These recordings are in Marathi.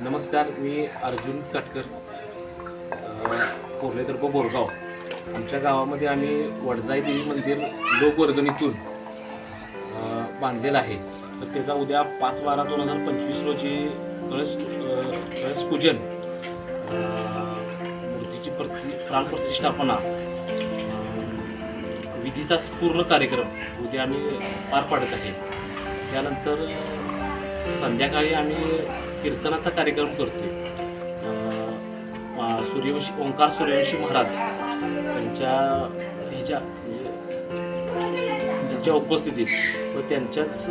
नमस्कार मी अर्जुन काटकर. कोर्ले तर्फ बोरगाव. आमच्या गावामध्ये आम्ही वडजाई देवी मंदिर लोकवर्गणीतून बांधलेलं आहे. तर त्याचा उद्या पाच बारा दोन हजार पंचवीस रोजी कळस अ, कळसपूजन मूर्तीची प्रति प्राणप्रतिष्ठापना विधीचा पूर्ण कार्यक्रम उद्या आम्ही पार पाडत आहे. त्यानंतर संध्याकाळी आम्ही कीर्तनाचा कार्यक्रम करतोय. सूर्यवंशी ओंकार सूर्यवंशी महाराज त्यांच्या ह्याच्या म्हणजे त्यांच्या उपस्थितीत व त्यांच्याच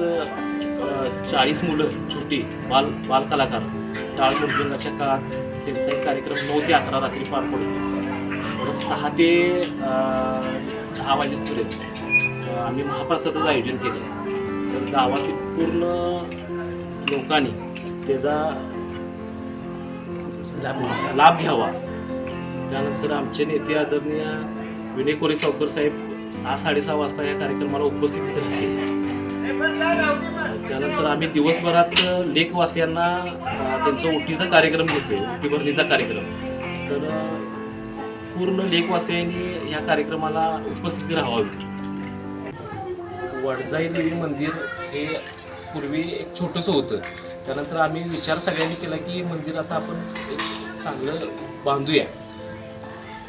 चाळीस मुलं छोटी बाल बालकलाकार टाळ मृदुंगाच्या काळात त्यांचा एक कार्यक्रम नऊ ते अकरा रात्री पार पडतो. सहा ते दहा वाजेपर्यंत आम्ही महाप्रसादाचं आयोजन केलं. तर गावातील पूर्ण लोकांनी त्याचा लाभ लाभ घ्यावा. त्यानंतर आमचे नेते आदरणीय विनय कोरे सावकर साहेब सहा साडेसहा वाजता या कार्यक्रमाला उपस्थित राहतील. त्यानंतर आम्ही दिवसभरात लेखवासियांना त्यांचा ओटीचा कार्यक्रम घेतो ओटी भरणीचा कार्यक्रम. तर पूर्ण लेखवासियांनी या कार्यक्रमाला उपस्थित राहावी. वडजाई देवी मंदिर हे पूर्वी एक छोटंसं होतं. त्यानंतर आम्ही विचार सगळ्यांनी केला की मंदिर आता आपण एक चांगलं बांधूया.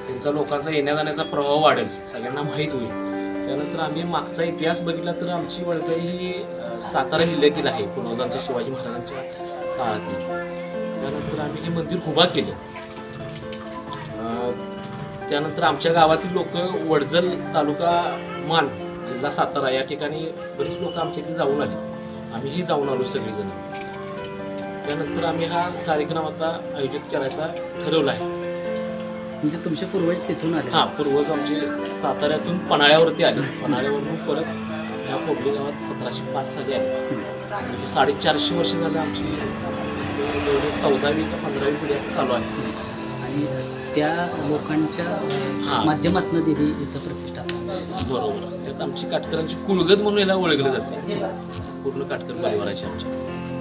त्यांचा लोकांचा येण्या जाण्याचा प्रभाव वाढेल सगळ्यांना माहीत होईल. त्यानंतर आम्ही मागचा इतिहास बघितला तर आमची वळजाई ही सातारा जिल्ह्यातील आहे पूर्वजांच्या शिवाजी महाराजांच्या काळातली. त्यानंतर आम्ही हे मंदिर उभा केलं. त्यानंतर आमच्या गावातील लोक वडजल तालुका मान जिल्हा सातारा या ठिकाणी बरीच लोक आमच्या इथे जाऊन आली. आम्हीही जाऊन आलो सगळेजण. त्यानंतर आम्ही हा कार्यक्रम आता आयोजित करायचा ठरवला आहे. म्हणजे तुमचे पूर्वज तिथून आले? हा पूर्वज आमचे साताऱ्यातून पन्हाळ्यावरती आले. पन्हाळ्यावरून परत ह्या कोबडी गावात सतराशे पाच साली आले. म्हणजे साडेचारशे वर्ष झालं आमची जवळजवळ चौदावी का पंधरावी पिढी चालू आहे. आणि त्या लोकांच्या हा. माध्यमातून देवी इथं प्रतिष्ठा. बरोबर. त्यात आमची काटकरांची कुलगत म्हणून याला ओळखले जाते. पूर्ण काटकर परिवाराची आमच्या